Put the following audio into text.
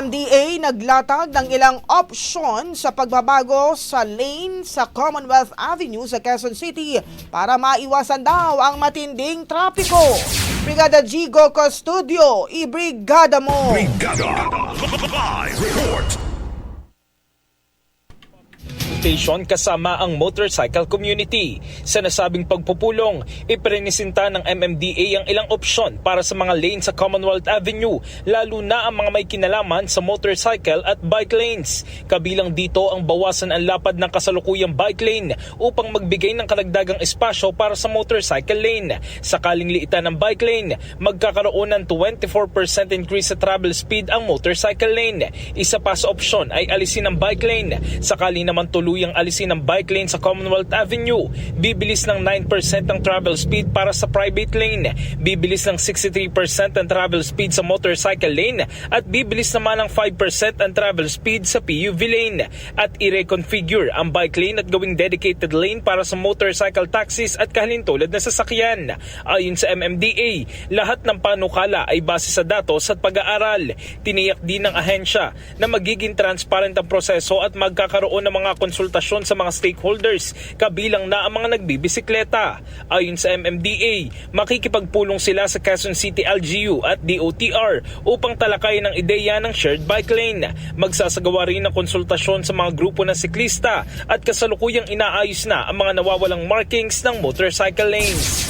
MMDA naglatag ng ilang opsyon sa pagbabago sa lane sa Commonwealth Avenue sa Quezon City para maiwasan daw ang matinding trapiko. Brigada Gigo Custodio, ibrigada mo! Brigada. Live report. Station kasama ang motorcycle community. Sa nasabing pagpupulong, iprenisinta ng MMDA ang ilang opsyon para sa mga lane sa Commonwealth Avenue, lalo na ang mga may kinalaman sa motorcycle at bike lanes. Kabilang dito ang bawasan ang lapad ng kasalukuyang bike lane upang magbigay ng karagdagang espasyo para sa motorcycle lane. Sakaling liitan ng bike lane, magkakaroon ng 24% increase sa travel speed ang motorcycle lane. Isa pa sa opsyon ay alisin ang bike lane. Sakali naman tuluyang alisin ang bike lane sa Commonwealth Avenue, bibilis ng 9% ang travel speed para sa private lane, bibilis ng 63% ang travel speed sa motorcycle lane at bibilis naman ng 5% ang travel speed sa PUV lane at i-reconfigure ang bike lane at gawing dedicated lane para sa motorcycle taxis at kahalintulad na sasakyan. Ayon sa MMDA, lahat ng panukala ay base sa datos at pag-aaral. Tiniyak din ng ahensya na magiging transparent ang proseso at magkakaroon ng mga konsultasyon sa mga stakeholders kabilang na ang mga nagbibisikleta. Ayon sa MMDA, makikipagpulong sila sa Quezon City LGU at DOTR upang talakayin ang ideya ng shared bike lane. Magsasagawa rin ng konsultasyon sa mga grupo ng siklista at kasalukuyang inaayos na ang mga nawawalang markings ng motorcycle lanes.